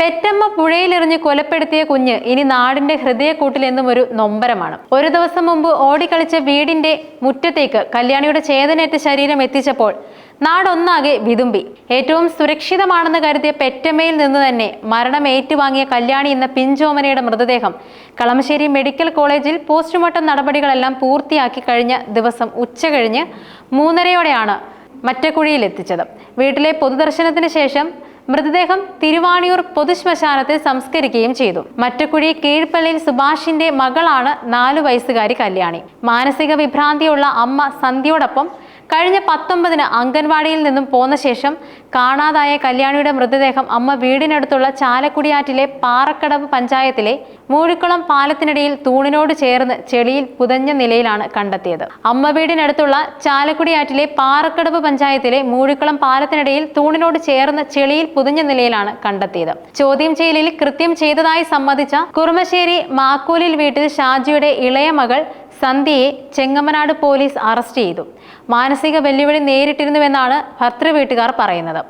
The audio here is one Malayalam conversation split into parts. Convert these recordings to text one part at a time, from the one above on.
പെറ്റമ്മ പുഴയിലെറിഞ്ഞ് കൊലപ്പെടുത്തിയ കുഞ്ഞ് ഇനി നാടിന്റെ ഹൃദയക്കൂട്ടിൽ എന്നും ഒരു നൊമ്പരമാണ്. ഒരു ദിവസം മുമ്പ് ഓടിക്കളിച്ച വീടിന്റെ മുറ്റത്തേക്ക് കല്യാണിയുടെ ചേതനേറ്റ ശരീരം എത്തിച്ചപ്പോൾ നാടൊന്നാകെ വിതുമ്പി. ഏറ്റവും സുരക്ഷിതമാണെന്ന് കരുതിയ പെറ്റമ്മയിൽ നിന്ന് തന്നെ മരണം ഏറ്റുവാങ്ങിയ കല്യാണി എന്ന പിഞ്ചോമനയുടെ മൃതദേഹം കളമശ്ശേരി മെഡിക്കൽ കോളേജിൽ പോസ്റ്റ്മോർട്ടം നടപടികളെല്ലാം പൂർത്തിയാക്കി കഴിഞ്ഞ ദിവസം ഉച്ച കഴിഞ്ഞ് മൂന്നരയോടെയാണ് മറ്റക്കുഴിയിൽ എത്തിച്ചത് വീട്ടിലെ പൊതുദർശനത്തിന് ശേഷം മൃതദേഹം തിരുവാണിയൂർ പൊതുശ്മശാനത്തിൽ സംസ്കരിക്കുകയും ചെയ്തു. മറ്റക്കുഴി കീഴ്പള്ളിയിൽ സുഭാഷിന്റെ മകളാണ് നാലു വയസ്സുകാരി കല്യാണി. മാനസിക വിഭ്രാന്തിയുള്ള അമ്മ സന്ധ്യയോടൊപ്പം കഴിഞ്ഞ പത്തൊമ്പതിന് അംഗൻവാടിയിൽ നിന്നും പോന്ന ശേഷം കാണാതായ കല്യാണിയുടെ മൃതദേഹം അമ്മ വീടിനടുത്തുള്ള ചാലക്കുടിയാറ്റിലെ പാറക്കടവ് പഞ്ചായത്തിലെ മൂഴിക്കുളം പാലത്തിനിടയിൽ തൂണിനോട് ചേർന്ന് ചെളിയിൽ പുതഞ്ഞ നിലയിലാണ് കണ്ടെത്തിയത്. അമ്മ വീടിനടുത്തുള്ള ചാലക്കുടിയാറ്റിലെ പാറക്കടവ് പഞ്ചായത്തിലെ മൂഴിക്കുളം പാലത്തിനിടയിൽ തൂണിനോട് ചേർന്ന് ചെളിയിൽ പുതഞ്ഞ നിലയിലാണ് കണ്ടെത്തിയത്. ചോദ്യം ചെയ്യലിൽ കൃത്യം ചെയ്തതായി സമ്മതിച്ച കുറുമശ്ശേരി മാക്കൂലിൽ വീട്ടിൽ ഷാജിയുടെ ഇളയ മകൾ സന്ധ്യയെ ചെങ്ങമനാട് പോലീസ് അറസ്റ്റ് ചെയ്തു. മാനസിക വെല്ലുവിളി നേരിട്ടിരുന്നുവെന്നാണ് ഭർത്തൃ വീട്ടുകാർ പറയുന്നത്.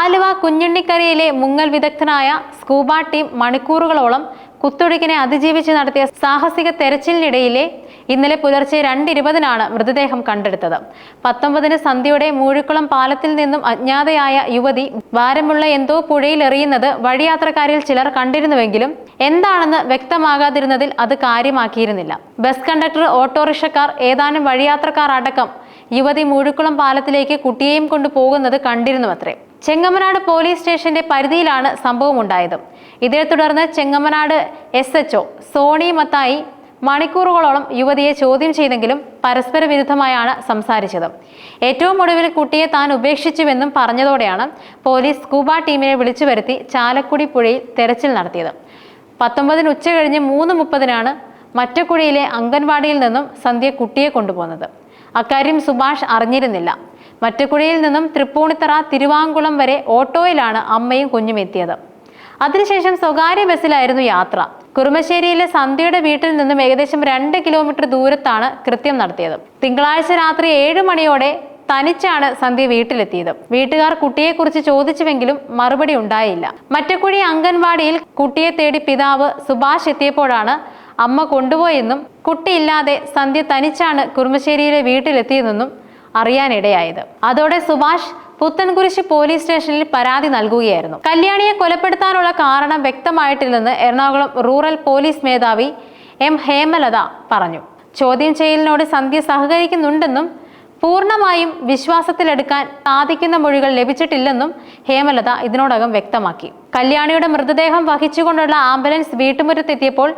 ആലുവ കുഞ്ഞുണ്ണിക്കരയിലെ മുങ്ങൽ വിദഗ്ധനായ സ്കൂബ ടീം മണിക്കൂറുകളോളം കുത്തൊഴുക്കിനെ അതിജീവിച്ച് നടത്തിയ സാഹസിക തെരച്ചിലിനിടയിലെ ഇന്നലെ പുലർച്ചെ രണ്ടിരുപതിനാണ് മൃതദേഹം കണ്ടെടുത്തത്. പത്തൊമ്പതിന് സന്ധ്യയുടെ മൂഴിക്കുളം പാലത്തിൽ നിന്നും അജ്ഞാതയായ യുവതി ഭാരമുള്ള എന്തോ പുഴയിൽ എറിയുന്നത് വഴിയാത്രക്കാരിൽ ചിലർ കണ്ടിരുന്നുവെങ്കിലും എന്താണെന്ന് വ്യക്തമാകാതിരുന്നതിൽ അത് കാര്യമാക്കിയിരുന്നില്ല. ബസ് കണ്ടക്ടർ ഓട്ടോറിക്ഷക്കാർ ഏതാനും വഴിയാത്രക്കാർ അടക്കം യുവതി മൂഴിക്കുളം പാലത്തിലേക്ക് കുട്ടിയെയും കൊണ്ട് പോകുന്നത് കണ്ടിരുന്നുവത്രേ. ചെങ്ങമനാട് പോലീസ് സ്റ്റേഷന്റെ പരിധിയിലാണ് സംഭവം ഉണ്ടായത് ഇതേ തുടർന്ന് Chengamanad S H O Soni Mathai മണിക്കൂറുകളോളം യുവതിയെ ചോദ്യം ചെയ്തെങ്കിലും പരസ്പര വിരുദ്ധമായാണ് സംസാരിച്ചത്. ഏറ്റവും ഒടുവിൽ കുട്ടിയെ താൻ ഉപേക്ഷിച്ചുവെന്നും പറഞ്ഞതോടെയാണ് പോലീസ് സ്കൂബ ടീമിനെ വിളിച്ചു വരുത്തി ചാലക്കുടി പുഴയിൽ തെരച്ചിൽ നടത്തിയത്. പത്തൊമ്പതിന് ഉച്ച കഴിഞ്ഞ് മൂന്ന് മുപ്പതിനാണ് മറ്റക്കുഴിയിലെ അംഗൻവാടിയിൽ നിന്നും സന്ധ്യ കുട്ടിയെ കൊണ്ടുപോകുന്നത്. അക്കാര്യം സുഭാഷ് അറിഞ്ഞിരുന്നില്ല. മറ്റക്കുഴിയിൽ നിന്നും തൃപ്പൂണിത്തറ തിരുവാങ്കുളം വരെ ഓട്ടോയിലാണ് അമ്മയും കുഞ്ഞും എത്തിയത്. അതിനുശേഷം സ്വകാര്യ ബസ്സിലായിരുന്നു യാത്ര. കുറുമശ്ശേരിയിലെ സന്ധ്യയുടെ വീട്ടിൽ നിന്നും ഏകദേശം രണ്ട് കിലോമീറ്റർ ദൂരത്താണ് കൃത്യം നടത്തിയത്. തിങ്കളാഴ്ച രാത്രി ഏഴ് മണിയോടെ തനിച്ചാണ് സന്ധ്യ വീട്ടിലെത്തിയത്. വീട്ടുകാർ കുട്ടിയെക്കുറിച്ച് ചോദിച്ചുവെങ്കിലും മറുപടി ഉണ്ടായില്ല. മറ്റക്കുഴി അംഗൻവാടിയിൽ കുട്ടിയെ തേടി പിതാവ് സുഭാഷ് എത്തിയപ്പോഴാണ് അമ്മ കൊണ്ടുപോയെന്നും കുട്ടിയില്ലാതെ സന്ധ്യ തനിച്ചാണ് കുറുമശ്ശേരിയിലെ വീട്ടിലെത്തിയതെന്നും അറിയാനിടയായത്. അതോടെ സുഭാഷ് പുത്തൻകുരിശ് പോലീസ് സ്റ്റേഷനിൽ പരാതി നൽകുകയായിരുന്നു. കല്യാണിയെ കൊലപ്പെടുത്താനുള്ള കാരണം വ്യക്തമായിട്ടില്ലെന്ന് എറണാകുളം റൂറൽ പോലീസ് മേധാവി എം ഹേമലത പറഞ്ഞു. ചോദ്യം ചെയ്യലിനോട് സന്ധ്യ സഹകരിക്കുന്നുണ്ടെന്നും പൂർണമായും വിശ്വാസത്തിലെടുക്കാൻ സാധിക്കുന്ന മൊഴികൾ ലഭിച്ചിട്ടില്ലെന്നും ഹേമലത ഇതിനോടകം വ്യക്തമാക്കി. കല്യാണിയുടെ മൃതദേഹം വഹിച്ചുകൊണ്ടുള്ള ആംബുലൻസ് വീട്ടുമുറ്റത്തെത്തിയപ്പോൾ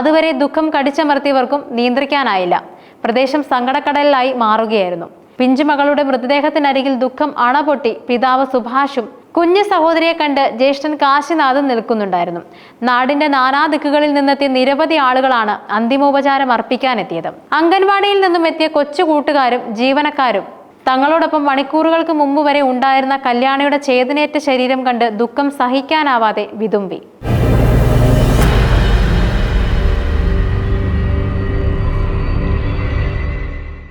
അതുവരെ ദുഃഖം കടിച്ചമർത്തിയവർക്കും നിയന്ത്രിക്കാനായില്ല. പ്രദേശം സങ്കടക്കടലിലായി മാറുകയായിരുന്നു. പിഞ്ചുമകളുടെ മൃതദേഹത്തിനരികിൽ ദുഃഖം അണപൊട്ടി പിതാവ് സുഭാഷും കുഞ്ഞു സഹോദരിയെ കണ്ട് ജ്യേഷ്ഠൻ കാശിനാഥൻ നിൽക്കുന്നുണ്ടായിരുന്നു. നാടിന്റെ നാനാ ദിക്കുകളിൽ നിന്നെത്തിയ നിരവധി ആളുകളാണ് അന്തിമോപചാരം അർപ്പിക്കാനെത്തിയത്. അംഗൻവാടിയിൽ നിന്നും എത്തിയ കൊച്ചു കൂട്ടുകാരും ജീവനക്കാരും തങ്ങളോടൊപ്പം മണിക്കൂറുകൾക്ക് മുമ്പ് വരെ ഉണ്ടായിരുന്ന കല്യാണിയുടെ ചേതനേറ്റ ശരീരം കണ്ട് ദുഃഖം സഹിക്കാനാവാതെ വിതുമ്പി.